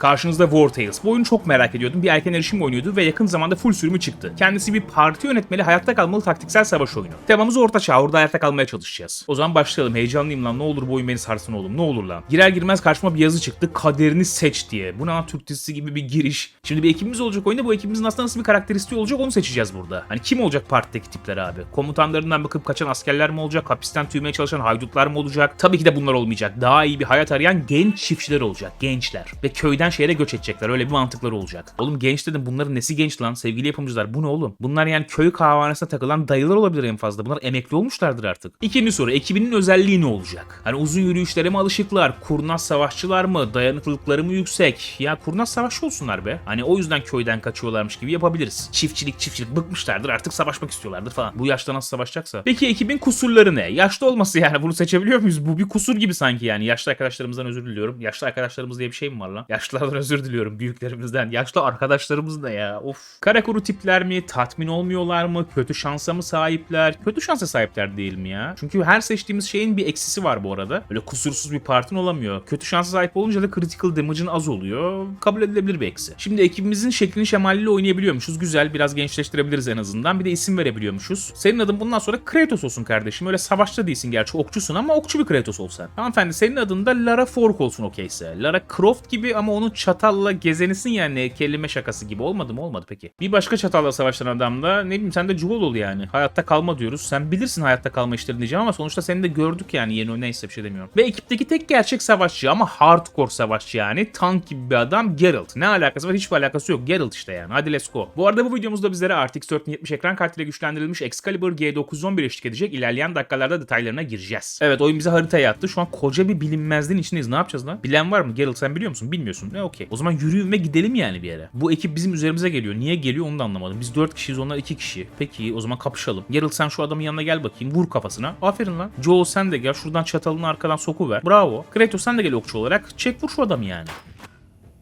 Karşınızda War Tales. Bu oyunu çok merak ediyordum. Bir erken erişim oynuyordu ve yakın zamanda full sürümü çıktı. Kendisi bir parti yönetmeli, hayatta kalmalı taktiksel savaş oyunu. Temamız orta çağ, orada hayatta kalmaya çalışacağız. O zaman başlayalım. Heyecanlıyım lan. Ne olur bu oyun beni sarsın oğlum. Ne olur lan. Girer girmez karşıma bir yazı çıktı. Kaderini seç diye. Bu ne Türk dizisi gibi bir giriş. Şimdi bir ekibimiz olacak oyunda. Bu ekibimizin aslında nasıl bir karakteristiği olacak onu seçeceğiz burada. Hani kim olacak partideki tipler abi? Komutanlarından bakıp kaçan askerler mi olacak? Hapisten tüymeye çalışan haydutlar mı olacak? Tabii ki de bunlar olmayacak. Daha iyi bir hayat arayan genç çiftçiler olacak. Gençler. Ve köyden şehre göç edecekler. Öyle bir mantıkları olacak. Oğlum genç dedim bunların nesi genç lan? Sevgili yapımcılar bu ne oğlum? Bunlar yani köy kahvehanesine takılan dayılar olabilir en fazla. Bunlar emekli olmuşlardır artık. İkinci soru. Ekibinin özelliği ne olacak? Hani uzun yürüyüşlere mi alışıklar? Kurnaz savaşçılar mı? Dayanıklılıkları mı yüksek? Ya kurnaz savaşçı olsunlar be. Hani o yüzden köyden kaçıyorlarmış gibi yapabiliriz. Çiftçilik çiftçilik bıkmışlardır artık savaşmak istiyorlardır falan. Bu yaşta nasıl savaşacaksa. Peki ekibin kusurları ne? Yaşlı olması yani bunu seçebiliyor muyuz? Bu bir kusur gibi sanki yani. Yaşlı arkadaşlarımızdan özür diliyorum. Yaşlı arkadaşlarımız diye bir şey mi var lan? Yaşlılardan özür diliyorum büyüklerimizden. Yaşlı arkadaşlarımız ne ya? Of. Karakuru tipler mi? Tatmin olmuyorlar mı? Kötü şansa mı sahipler? Kötü şansa sahipler değil mi ya? Çünkü her seçtiğimiz şeyin bir eksisi var bu arada. Böyle kusursuz bir partin olamıyor. Kötü şansa sahip olunca da critical damage'ın az oluyor. Kabul edilebilir bir eksi. Şimdi ekibimizin şeklini şemaliyle oynayabiliyormuşuz. Güzel. Biraz gençleştirebiliriz en azından. Bir de isim verebiliyormuşuz. Senin adın bundan sonra Kratos olsun kardeşim. Öyle savaşçı değilsin gerçi. Okçusun ama okçu bir Kratos olsan. Hanımefendi senin adın da Lara Fork olsun okeyse. Lara Croft gibi ama onun çatalla gezenisin yani kelime şakası gibi. Olmadı mı? Olmadı peki. Bir başka çatalla savaşan adam da ne bileyim sen de Jewel ol yani. Hayatta kalma diyoruz. Sen bilirsin hayatta kalma işlerini diyeceğim ama sonuçta seni de gördük yani yeni neyse bir şey demiyorum. Ve ekipteki tek gerçek savaşçı ama hardcore savaşçı yani. Tank gibi bir adam Geralt. Ne alakası var? Hiçbir alakası yok. Geralt işte yani. Hadi let's go. Bu arada bu videomuzda bizlere RTX 4070 ekran kartıyla güçlendirilmiş Excalibur G911 eşlik edecek. İlerleyen dakikalarda detaylarına gireceğiz. Evet oyun bize haritaya attı. Şu an koca bir bilinmezliğin içindeyiz. Ne yapacağız lan? Bilen var mı? Geralt sen biliyor musun? Bilmiyorsun. Ne okey. O zaman yürüyün ve gidelim yani bir yere. Bu ekip bizim üzerimize geliyor. Niye geliyor onu da anlamadım. Biz 4 kişiyiz onlar 2 kişi. Peki o zaman kapışalım. Geralt sen şu adamın yanına gel bakayım. Vur kafasına. Aferin lan. Joel sen de gel. Şuradan çatalını arkadan sokuver. Bravo. Kratos sen de gel okçu olarak. Çek vur şu adamı yani.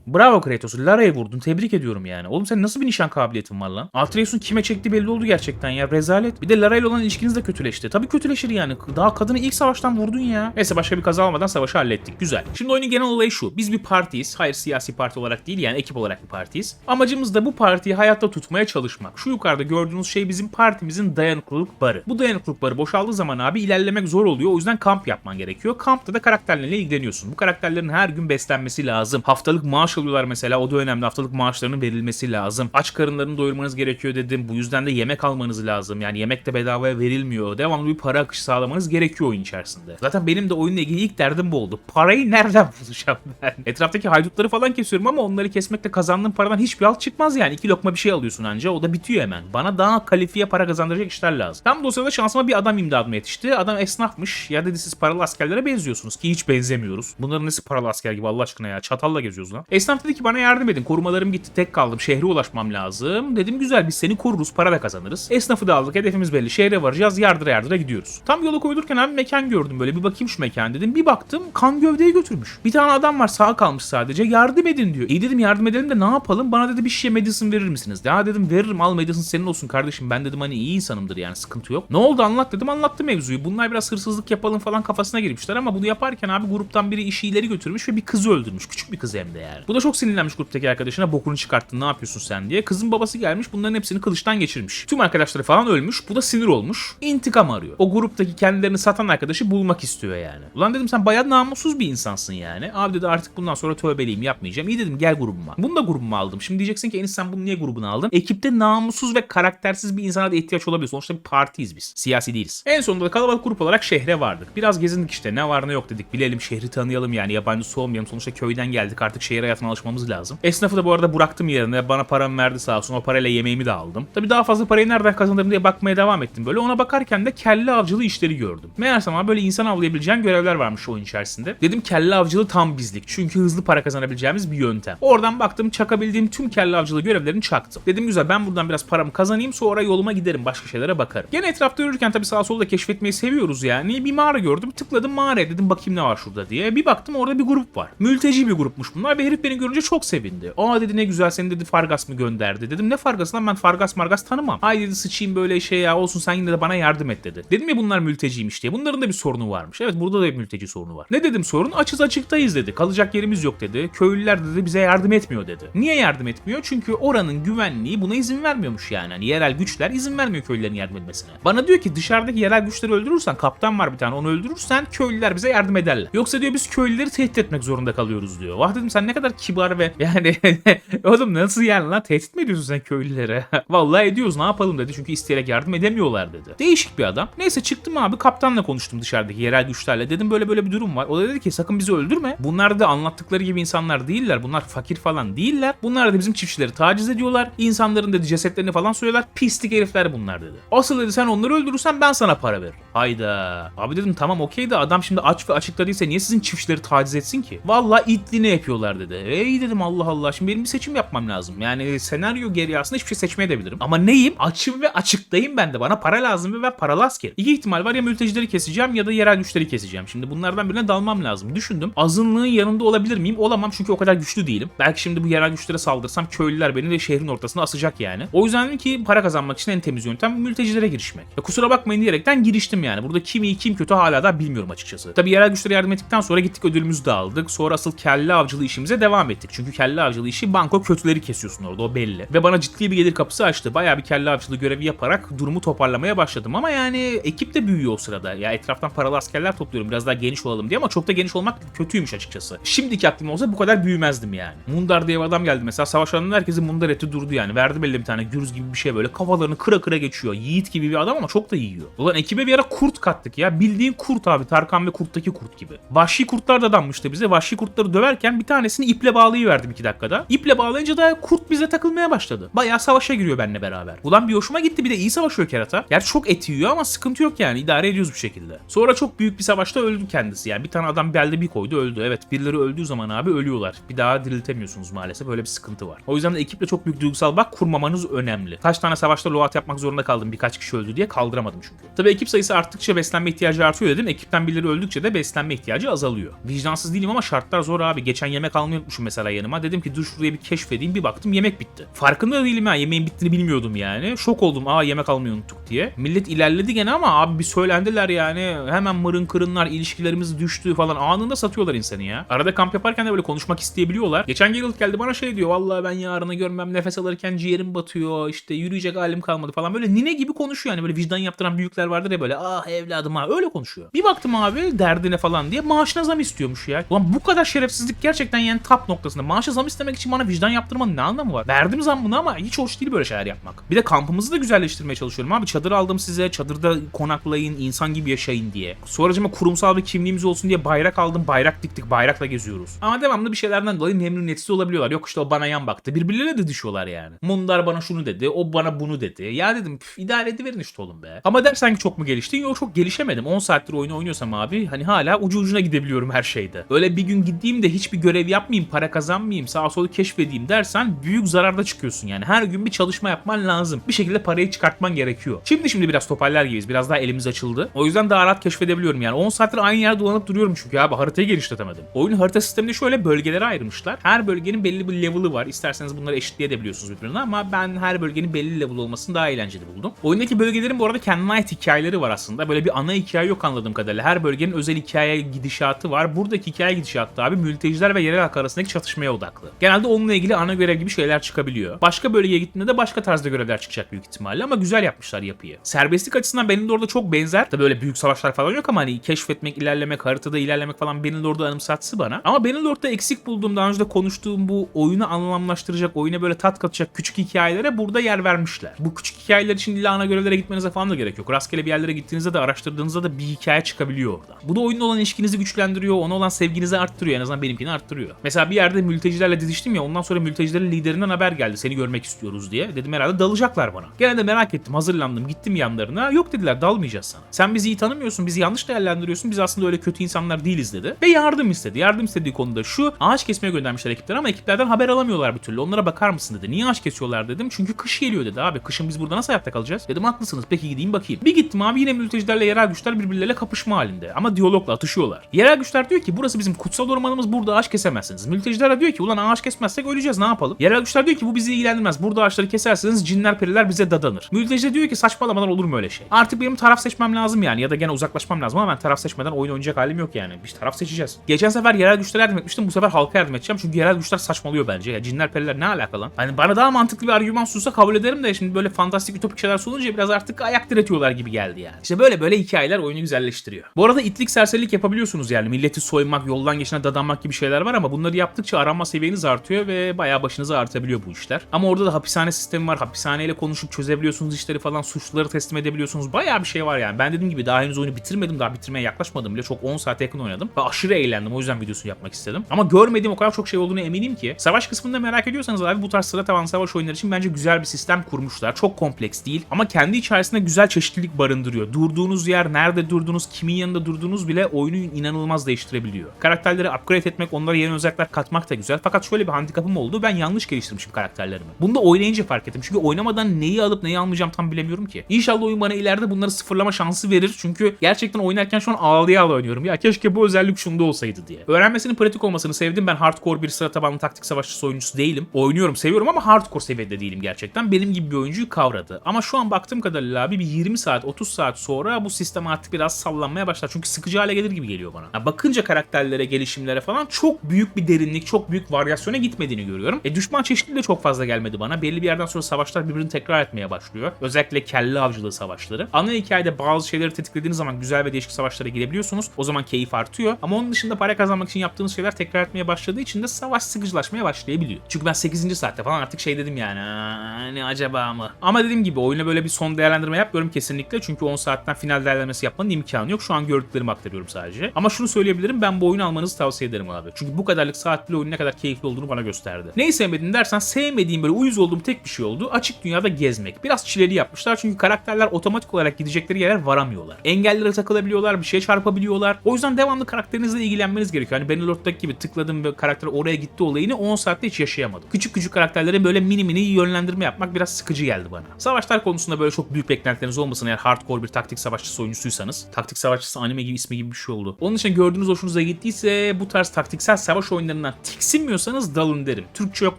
Bravo Kratos. Lara'ya vurdun. Tebrik ediyorum yani. Oğlum sen nasıl bir nişan kabiliyetin var lan? Atreus'un kime çektiği belli oldu gerçekten ya. Rezalet. Bir de Lara ile olan ilişkiniz de kötüleşti. Tabii kötüleşir yani. Daha kadını ilk savaştan vurdun ya. Neyse başka bir kaza olmadan savaşı hallettik. Güzel. Şimdi oyunun genel olayı şu. Biz bir partiyiz. Hayır siyasi parti olarak değil yani ekip olarak bir partiyiz. Amacımız da bu partiyi hayatta tutmaya çalışmak. Şu yukarıda gördüğünüz şey bizim partimizin dayanıklılık barı. Bu dayanıklılık barı boşaldığı zaman abi ilerlemek zor oluyor. O yüzden kamp yapman gerekiyor. Kampta da karakterlerle ilgileniyorsun. Bu karakterlerin her gün beslenmesi lazım. Haftalık maaş alıyorlar mesela. O da önemli. Haftalık maaşlarının verilmesi lazım. Aç karınlarını doyurmanız gerekiyor dedim. Bu yüzden de yemek almanız lazım. Yani yemek de bedavaya verilmiyor. Devamlı bir para akışı sağlamanız gerekiyor oyun içerisinde. Zaten benim de oyunla ilgili ilk derdim bu oldu. Parayı nereden bulacağım ben? Etraftaki haydutları falan kesiyorum ama onları kesmekle kazandığım paradan hiçbir alt çıkmaz yani. İki lokma bir şey alıyorsun anca. O da bitiyor hemen. Bana daha kalifiye para kazandıracak işler lazım. Tam da o sırada şansıma bir adam imdadıma yetişti. Adam esnafmış. Ya dedi siz paralı askerlere benziyorsunuz ki hiç benzemiyoruz. Bunların nesi paralı asker gibi Allah aşkına ya. Çatalla geziyoruz lan. Esnaf dedi ki bana yardım edin. Korumalarım gitti. Tek kaldım. Şehre ulaşmam lazım. Dedim güzel biz seni koruruz. Para da kazanırız. Esnafı da aldık. Hedefimiz belli. Şehre varacağız. Yardıra yardıra gidiyoruz. Tam yola koyulurken abi mekan gördüm böyle. Bir bakayım şu mekan dedim. Bir baktım kan gövdeyi götürmüş. Bir tane adam var sağ kalmış sadece. Yardım edin diyor. İyi dedim yardım edelim de ne yapalım? Bana dedi bir şişe medicine verir misiniz? Ya dedim veririm al medicine senin olsun kardeşim. Ben dedim hani iyi insanımdır yani sıkıntı yok. Ne oldu anlat dedim anlattı mevzuyu. Bunlar biraz hırsızlık yapalım falan kafasına girmişler ama bunu yaparken abi gruptan biri işi ileri götürmüş ve bir kızı öldürmüş. Küçük bir kız hem de yani. Bu da çok sinirlenmiş gruptaki arkadaşına bokunu çıkarttın ne yapıyorsun sen diye. Kızın babası gelmiş bunların hepsini kılıçtan geçirmiş. Tüm arkadaşları falan ölmüş. Bu da sinir olmuş. İntikam arıyor. O gruptaki kendilerini satan arkadaşı bulmak istiyor yani. Ulan dedim sen bayağı namussuz bir insansın yani. Abi dedi artık bundan sonra tövbeliyim yapmayacağım. İyi dedim gel grubuma. Bunu da grubuma aldım. Şimdi diyeceksin ki Enis sen bunu niye grubuna aldın? Ekipte namussuz ve karaktersiz bir insana da ihtiyaç olabilir. Sonuçta bir partiyiz biz. Siyasi değiliz. En sonunda da kalabalık grup olarak şehre vardık. Biraz gezindik işte. Ne var ne yok dedik. Bilelim şehri tanıyalım yani. Yabancısı olmayalım. Sonuçta köyden geldik. Artık şehir hayatına alışmamız lazım. Esnafı da bu arada bıraktım yerine. Bana paramı verdi sağ olsun. O parayla yemeğimi de aldım. Tabii daha fazla parayı nereden kazanırım diye bakmaya devam ettim. Böyle ona bakarken de kelle avcılığı işleri gördüm. Meğersem abi böyle insan avlayabileceğin görevler varmış oyun içerisinde. Dedim kelle avcılığı tam bizlik. Çünkü hızlı para kazanabileceğimiz bir yöntem. Oradan baktım çakabildiğim tüm kelle avcılığı görevlerini çaktım. Dedim güzel ben buradan biraz paramı kazanayım sonra yoluma giderim başka şeylere bakarım. Gene etrafta yürürken tabii sağa solda keşfetmeyi seviyoruz yani. Bir mağara gördüm tıkladım mağaraya dedim bakayım ne var şurada diye. Bir baktım orada bir grup var. Mülteci bir grupmuş bunlar ve herif beni beni görünce çok sevindi. Aa dedi ne güzel seni dedi Fargas mı gönderdi. Dedim ne Fargas'ından ben Fargas Margas tanımam. Hay dedi sıçayım böyle şey ya olsun sen yine de bana yardım et dedi. Dedim ya bunlar mülteciymiş diye. Bunların da bir sorunu varmış. Evet burada da bir mülteci sorunu var. Ne dedim sorun? Açız açıktayız dedi. Kalacak yerimiz yok dedi. Köylüler dedi bize yardım etmiyor dedi. Niye yardım etmiyor? Çünkü oranın güvenliği buna izin vermiyormuş yani. Hani yerel güçler izin vermiyor köylülerin yardım etmesine. Bana diyor ki dışarıdaki yerel güçleri öldürürsen kaptan var bir tane onu öldürürsen köylüler bize yardım ederler. Yoksa diyor biz köylüleri tehdit etmek zorunda kalıyoruz diyor. Vah dedim sen ne kadar kibar ve yani oğlum nasıl yani lan tehdit mi ediyorsun sen köylülere? Vallahi ediyoruz ne yapalım dedi çünkü isteyerek yardım edemiyorlar dedi. Değişik bir adam. Neyse çıktım abi kaptanla konuştum dışarıdaki yerel güçlerle. Dedim böyle böyle bir durum var. O da dedi ki sakın bizi öldürme. Bunlar da anlattıkları gibi insanlar değiller. Bunlar fakir falan değiller. Bunlar da bizim çiftçileri taciz ediyorlar. İnsanların dedi cesetlerini falan soruyorlar. Pislik herifler bunlar dedi. Asıl dedi sen onları öldürürsen ben sana para veririm. Hayda. Abi dedim tamam okey de adam şimdi aç ve açıkta değilse niye sizin çiftçileri taciz etsin ki? Vallahi itliğini yapıyorlar dedi. Ey dedim Allah Allah şimdi benim bir seçim yapmam lazım. Yani senaryo geri aslında hiçbir şey seçmeye de bilirim. Ama neyim? Açım ve açıktayım ben de. Bana para lazım ve ben paralı askerim. İki ihtimal var ya mültecileri keseceğim ya da yerel güçleri keseceğim. Şimdi bunlardan birine dalmam lazım. Düşündüm. Azınlığın yanında olabilir miyim? Olamam çünkü o kadar güçlü değilim. Belki şimdi bu yerel güçlere saldırsam köylüler beni de şehrin ortasına asacak yani. O yüzden dedim ki para kazanmak için en temiz yöntem mültecilere girişmek. Ya kusura bakmayın diyerekten giriştim yani. Burada kim iyi kim kötü hala da bilmiyorum açıkçası. Tabi yerel güçlere yardım ettikten sonra gittik ödülümüzü de aldık. Sonra asıl kelle avcılığı işimize devam ettik. Çünkü kelle avcılığı işi banko kötüleri kesiyorsun orada o belli. Ve bana ciddi bir gelir kapısı açtı. Bayağı bir kelle avcılığı görevi yaparak durumu toparlamaya başladım. Ama yani ekip de büyüyor o sırada. Ya etraftan paralı askerler topluyorum biraz daha geniş olalım diye ama çok da geniş olmak kötüymüş açıkçası. Şimdiki aklım olsa bu kadar büyümezdim yani. Mundar diye bir adam geldi mesela savaş alanında herkesin mundar eti durdu yani. Verdi belli bir tane gürüz gibi bir şey böyle kafalarını kıra kıra geçiyor. Yiğit gibi bir adam ama çok da yiyor. Ulan ekibe bir ara kurt kattık ya. Bildiğin kurt abi. Tarkan ve kurttaki kurt gibi. Vahşi kurtlar da danmıştı bize. Vahşi kurtları döverken bir tanesini iple bağlayıverdim iki dakikada. İple bağlayınca da kurt bize takılmaya başladı. Bayağı savaşa giriyor benimle beraber. Ulan bir hoşuma gitti bir de iyi savaşıyor kerata. Gerçi çok eti yiyor ama sıkıntı yok yani. idare ediyoruz bu şekilde. Sonra çok büyük bir savaşta öldü kendisi. Yani bir tane adam belde bir koydu öldü. Evet birileri öldüğü zaman abi ölüyorlar. Bir daha diriltemiyorsunuz maalesef. Öyle bir sıkıntı var. O yüzden de ekiple çok büyük duygusal bak kurmamanız önemli. Kaç tane savaşta loat yapmak zorunda kaldım birkaç kişi öldü diye kaldıramadım çünkü. Tabii ekip sayısı arttıkça beslenme ihtiyacı artıyor dedim. Ekipten birileri öldükçe de beslenme ihtiyacı azalıyor. Vicdansız değilim ama şartlar zor abi. Geçen yemek almayı unutmuşum mesela yanıma. Dedim ki dur şuraya bir keşfedeyim. Bir baktım yemek bitti. Farkında da değilim ha. Yemeğin bittiğini bilmiyordum yani. Şok oldum. Aa yemek almayı unuttuk diye. Millet ilerledi gene ama abi bir söylendiler yani. Hemen mırın kırınlar, ilişkilerimiz düştü falan. Anında satıyorlar insanı ya. Arada kamp yaparken de böyle konuşmak isteyebiliyorlar. Geçen Geralt geldi bana şey diyor. Vallahi ben yarını görmem nefes alırken ciğerim batıyor. İşte yürüyecek halim kalmadı falan. Böyle nine gibi konuşuyor yani. Böyle vicdan yaptıran büyükler vardır ya böyle. Ah evladım ha öyle konuşuyor. Bir baktım abi derdine falan diye maaşına zam istiyormuş ya. Ulan bu kadar şerefsizlik gerçekten yani tap noktasında. Maaşa zam istemek için bana vicdan yaptırmanın ne anlamı var? Verdim zammını ama hiç hoş değil böyle şeyler yapmak. Bir de kampımızı da güzelleştirmeye çalışıyorum abi. Çadır aldım size. Çadırda konaklayın, insan gibi yaşayın diye. Sonracıma kurumsal bir kimliğimiz olsun diye bayrak aldım. Bayrak diktik. Bayrakla geziyoruz. Ama devamlı bir şeylerden dolayı memnuniyetsiz olabiliyorlar. Yok işte o bana yan baktı. Birbirleriyle de düşüyorlar yani. Mundar bana şunu dedi. O bana bunu dedi. Ya dedim "Püf, idare ediverin işte oğlum be. Ama dersen ki çok mu geliştin? Yok çok gelişemedim. 10 saattir oyunu oynuyorsam abi hani hala ucu ucuna gidebiliyorum her şeyde. Öyle bir gün gideyim de hiçbir görev yapmayayım, para kazanmayayım, sağa solu keşfedeyim dersen büyük zararda çıkıyorsun yani. Her gün bir çalışma yapman lazım. Bir şekilde parayı çıkartman gerekiyor. Şimdi şimdi biraz toparlar gibiyiz. Biraz daha elimiz açıldı. O yüzden daha rahat keşfedebiliyorum yani. 10 saattir aynı yerde dolanıp duruyorum çünkü abi haritayı genişletemedim. Oyunun harita sistemini şöyle bölgelere ayırmışlar. Her bölgenin belli bir level'ı var. İsterseniz bunları eşitleyebiliyorsunuz birbirine ama ben her bölgenin belli level olmasını daha eğlenceli buldum. Oyundaki bölgelerin bu arada kendine ait hikayeleri var aslında. Böyle bir ana hikaye yok anladığım kadarıyla. Her bölgenin özel hikaye gidişatı var. Buradaki hikaye gidişatı abi mülteciler ve yerel halk arasındaki çatışmaya odaklı. Genelde onunla ilgili ana görev gibi şeyler çıkabiliyor. Başka bölgeye gittiğinde de başka tarzda görevler çıkacak büyük ihtimalle ama güzel yapmışlar yapıyı. Serbestlik açısından Benidorm'da çok benzer. Tabii böyle büyük savaşlar falan yok ama hani keşfetmek, ilerlemek, haritada ilerlemek falan Benidorm'da anımsatsı bana. Ama Benidorm'da eksik bulduğum daha önce de konuştuğum bu oyunu anlamlaştıracak, oyuna böyle tat katacak küçük hikayelere burada yer vermişler. Bu küçük hikayeler için illa ana görevlere gitmenize falan da gerek yok. Rastgele bir yerlere gittiğinizde de araştırdığınızda da bir hikaye çıkabiliyor orada. Bu da oyunla olan ilişkinizi güçlendiriyor, ona olan sevginizi arttırıyor. En azından benimkini arttırıyor. Mesela bir yerde mültecilerle didiştim ya ondan sonra mültecilerin liderinden haber geldi. Seni görmek istiyoruz diye. Dedim herhalde dalacaklar bana. Gene de merak ettim, hazırlandım, gittim yanlarına. Yok dediler dalmayacağız sana. Sen bizi iyi tanımıyorsun, bizi yanlış değerlendiriyorsun. Biz aslında öyle kötü insanlar değiliz dedi. Ve yardım istedi. Yardım istediği konuda şu. Ağaç kesmeye göndermişler ekipler ama ekiplerden haber alamıyorlar bir türlü. Onlara bakar mısın dedi. Niye ağaç kesiyorlar dedim. Çünkü kış geliyor dedi abi. Kışın biz burada nasıl hayatta kalacağız? Dedim haklısınız. Peki gideyim bakayım. Bir gittim abi yine mültecilerle yerel güçler birbirleriyle kapışma halinde. Ama diyalogla atışıyorlar. Yerel güçler diyor ki burası bizim kutsal ormanımız burada ağaç kesemezsiniz. Mülteciler diyor ki ulan ağaç kesmezsek öleceğiz ne yapalım? Yerel güçler diyor ki bu bizi ilgilendirmez. Burada ağaçları keserseniz cinler periler bize dadanır. Mülteci diyor ki saçmalamadan olur mu öyle şey? Artık benim taraf seçmem lazım yani ya da gene uzaklaşmam lazım ama ben taraf seçmeden oyun oynayacak halim yok yani. Bir taraf seçeceğiz. Geçen sefer yerel güçlere yardım etmiştim bu sefer halka yardım edeceğim çünkü yerel güçler saçmalıyor bence. Ya cinler periler ne alakalı lan? Hani bana daha mantıklı bir argüman sunsa kabul ederim de şimdi böyle fantastik ütopik şeyler sununca biraz artık ayak diretiyorlar gibi geldi yani. İşte böyle böyle hikayeler oyunu güzelleştiriyor. Bu arada itlik serserilik yapabiliyorsunuz yani. Milleti soymak, yoldan geçene dadanmak gibi şeyler var ama bunları yaptıkça aranma seviyeniz artıyor ve bayağı başınızı artabiliyor bu işler. Ama orada da hapishane sistemi var. Hapishaneyle konuşup çözebiliyorsunuz işleri falan. Suçluları teslim edebiliyorsunuz. Bayağı bir şey var yani. Ben dediğim gibi daha henüz oyunu bitirmedim. Daha bitirmeye yaklaşmadım bile. Çok 10 saate yakın oynadım. Ve aşırı eğlendim. O yüzden videosunu yapmak istedim. Ama görmediğim o kadar çok şey olduğunu eminim ki. Savaş kısmında merak ediyorsanız abi bu tarz sıra tavan savaş oyunları için bence güzel bir sistem kurmuşlar. Çok kompleks değil. Ama kendi içerisinde güzel çeşitlilik barındırıyor. Durduğunuz yer, nerede durduğunuz, kimin yanında durduğunuz bile oyunu inanılmaz değiştirebiliyor. Karakterleri upgrade etmek, onlara yeni özellikler katmak da güzel. Fakat şöyle bir handikapım oldu. Ben yanlış geliştirmişim karakterlerimi. Bunu da oynayınca fark ettim. Çünkü oynamadan neyi alıp neyi almayacağım tam bilemiyorum ki. İnşallah oyun bana ileride bunları sıfırlama şansı verir. Çünkü gerçekten oynarken şu an ağlaya ağlaya oynuyorum. Ya keşke bu özellik şunda olsaydı diye. Öğrenmesinin pratik olmasını sevdim. Ben hardcore bir sıra tabanlı taktik savaşçısı oyuncusu değilim. Oynuyorum, seviyorum ama hardcore seviyede değilim gerçekten. Benim gibi bir oyuncuyu kavradı. Ama şu an baktığım kadarıyla abi bir 20 saat, 30 saat sonra bu sistem artık biraz sallanmaya başlar. Çünkü sıkıcı hale gelir gibi geliyor bana. Ya bakınca karakterlere, gelişimlere falan çok büyük bir derinlik, çok büyük varyasyona gitmediğini görüyorum. E düşman çeşitliliği de çok fazla gelmedi bana. Belli bir yerden sonra savaşlar birbirini tekrar etmeye başlıyor. Özellikle kelle avcılığı savaşları. Ana hikayede bazı şeyleri tetiklediğiniz zaman güzel ve değişik savaşlara girebiliyorsunuz. O zaman keyif artıyor. Ama onun dışında para kazanmak için yaptığınız şeyler tekrar etmeye başladığı için de savaş sıkıcılaşmaya başlayabiliyor. Çünkü ben 8. saatte falan artık şey dedim yani. "Aa, Hani acaba mı? Ama dediğim gibi oyuna böyle bir son değerlendirme yapmıyorum kesinlikle. Çünkü 10 saatten final değerlendirmesi yapmanın imkanı yok. Şu an gördüklerimi aktarıyorum sadece. Ama şunu söyleyebilirim. Ben bu oyunu almanızı tavsiye ederim abi. Çünkü bu kadarlık saatli oyun ne kadar keyifli olduğunu bana gösterdi. Neyi sevmedin dersen sevmediğim böyle uyuz olduğum tek bir şey oldu. Açık dünyada gezmek. Biraz çileli yapmışlar çünkü karakterler otomatik olarak gidecekleri yerler varamıyorlar. Engellere takılabiliyorlar, bir şeye çarpabiliyorlar. O yüzden devamlı karakterinizle ilgilenmeniz gerekiyor. Hani Bannerlord'daki gibi tıkladım ve karakter oraya gitti olayını 10 saatte hiç yaşayamadım. Küçük küçük karakterlere böyle mini mini yönlendirme yapmak biraz sıkıcı geldi bana. Savaşlar konusunda böyle çok büyük beklentileriniz olmasın eğer hardcore bir taktik savaşçısı oyuncusuysanız. Taktik savaşçısı anime gibi ismi gibi bir şey oldu. Onun için gördüğünüz hoşunuza gittiyse bu tarz taktiksel savaş oyunlarından tiksinmiyorsanız dalın derim. Türkçe yok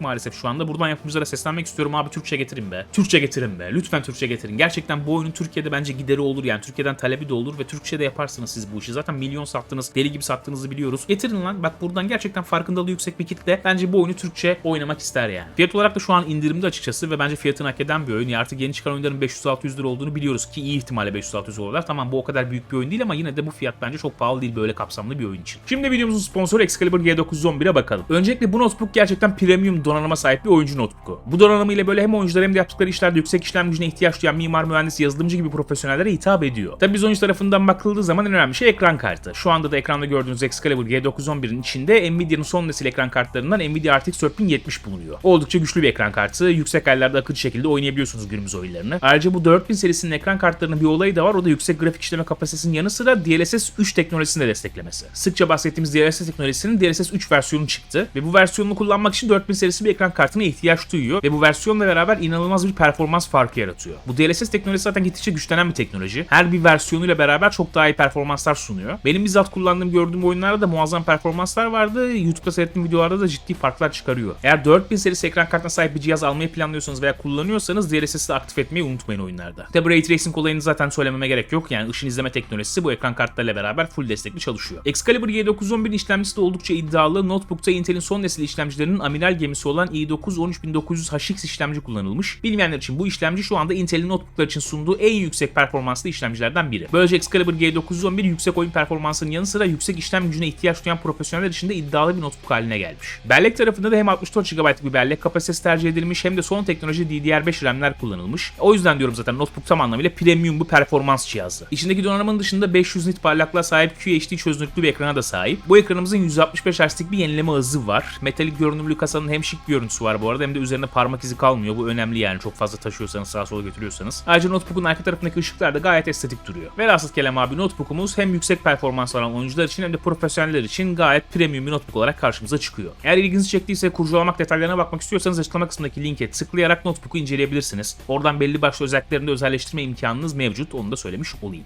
maalesef şu anda. Buradan yapımcılara seslenmek istiyorum abi Türkçe getirin be. Türkçe getirin be. Lütfen Türkçe getirin. Gerçekten bu oyunun Türkiye'de bence gideri olur yani. Türkiye'den talebi de olur ve Türkçe de yaparsınız siz bu işi. Zaten milyon sattınız, deli gibi sattığınızı biliyoruz. Getirin lan. Bak buradan gerçekten farkındalığı yüksek bir kitle bence bu oyunu Türkçe oynamak ister yani. Fiyat olarak da şu an indirimde açıkçası ve bence fiyatını hak eden bir oyun. Ya artık yeni çıkan oyunların 500-600 lira olduğunu biliyoruz ki iyi ihtimalle 500-600 olurlar. Tamam bu o kadar büyük bir oyun değil ama yine de bu fiyat bence çok pahalı değil böyle kapsamlı bir oyun için. Şimdi videomuzun sponsoru Excalibur G911'e bakalım. Öncelikle bu notebook gerçekten premium donanıma sahip bir oyuncu notebook'u. Bu donanımı ile böyle hem oyuncular hem de yaptıkları işlerde yüksek işlem gücüne ihtiyaç duyan mimar, mühendis, yazılımcı gibi profesyonellere hitap ediyor. Tabi biz oyuncu tarafından bakıldığı zaman en önemli şey ekran kartı. Şu anda da ekranda gördüğünüz Excalibur G911'in içinde Nvidia'nın son nesil ekran kartlarından Nvidia RTX 4070 bulunuyor. Oldukça güçlü bir ekran kartı. Yüksek ayarlarda akıcı şekilde oynayabiliyorsunuz günümüz oyunlarını. Ayrıca bu 4000 serisinin ekran kartlarının bir olayı da var. O da yüksek grafik işleme kapasitesinin yanı sıra DLSS 3 teknolojisini de desteklemesi. Sıkça bahsettiğimiz DLSS teknolojisinin DLSS 3 versiyonu çıktı ve bu versiyonunu kullanmak için 4000 serisi bir ekran kartına ihtiyaç duyuyor ve bu versiyonla beraber inanılmaz bir performans farkı yaratıyor. Bu DLSS teknolojisi zaten gittikçe güçlenen bir teknoloji. Her bir versiyonuyla beraber çok daha iyi performanslar sunuyor. Benim bizzat kullandığım gördüğüm oyunlarda da muazzam performanslar vardı. YouTube'da seyrettiğim videolarda da ciddi farklar çıkarıyor. Eğer 4000 serisi ekran kartına sahip bir cihaz almayı planlıyorsanız veya kullanıyorsanız DLSS'i aktif etmeyi unutmayın oyunlarda. Tabi Ray Tracing olayını zaten söylememe gerek yok. Yani ışın izleme teknolojisi bu ekran kartlarıyla beraber full destekli çalışıyor. Excalibur G911 işlemcisi de oldukça iddialı. Notebook'ta Intel'in son nesil işlemcilerinin amiral gemisi olan i9 13900HX işlemci kullanılmış. Bilmeyenler için bu işlemci şu anda Intel'in notebooklar için sunduğu en yüksek performanslı işlemcilerden biri. Böylece Excalibur G911 yüksek oyun performansının yanı sıra yüksek işlem gücüne ihtiyaç duyan profesyoneller için de iddialı bir notebook haline gelmiş. Bellek tarafında da hem 64 GB bir bellek kapasitesi tercih edilmiş hem de son teknoloji DDR5 RAM'ler kullanılmış. O yüzden diyorum zaten notebook tam anlamıyla premium bir performans cihazı. İçindeki donanımın dışında 500 nit parlaklığa sahip QHD çözünürlüklü bir ekrana da sahip. Bu ekranımızın 165 Hz'lik bir yenileme hızı var. Metalik görünümlü kasanın hem şık görüntüsü var bu arada hem de üzerine parmak izi kalmıyor. Bu önemli yani çok fazla taşıyorsanız sağa sola götürüyorsanız. Ayrıca notebook'un arka tarafındaki ışıklar da gayet estetik duruyor. Velhasıl kelam abi notebook'umuz hem yüksek performans olan oyuncular için hem de profesyoneller için gayet premium bir notebook olarak karşımıza çıkıyor. Eğer ilginizi çektiyse kurcalamak detaylarına bakmak istiyorsanız açıklama kısmındaki linke tıklayarak notebook'u inceleyebilirsiniz. Oradan belli başlı özelliklerini de özelleştirme imkanınız mevcut onu da söylemiş olayım.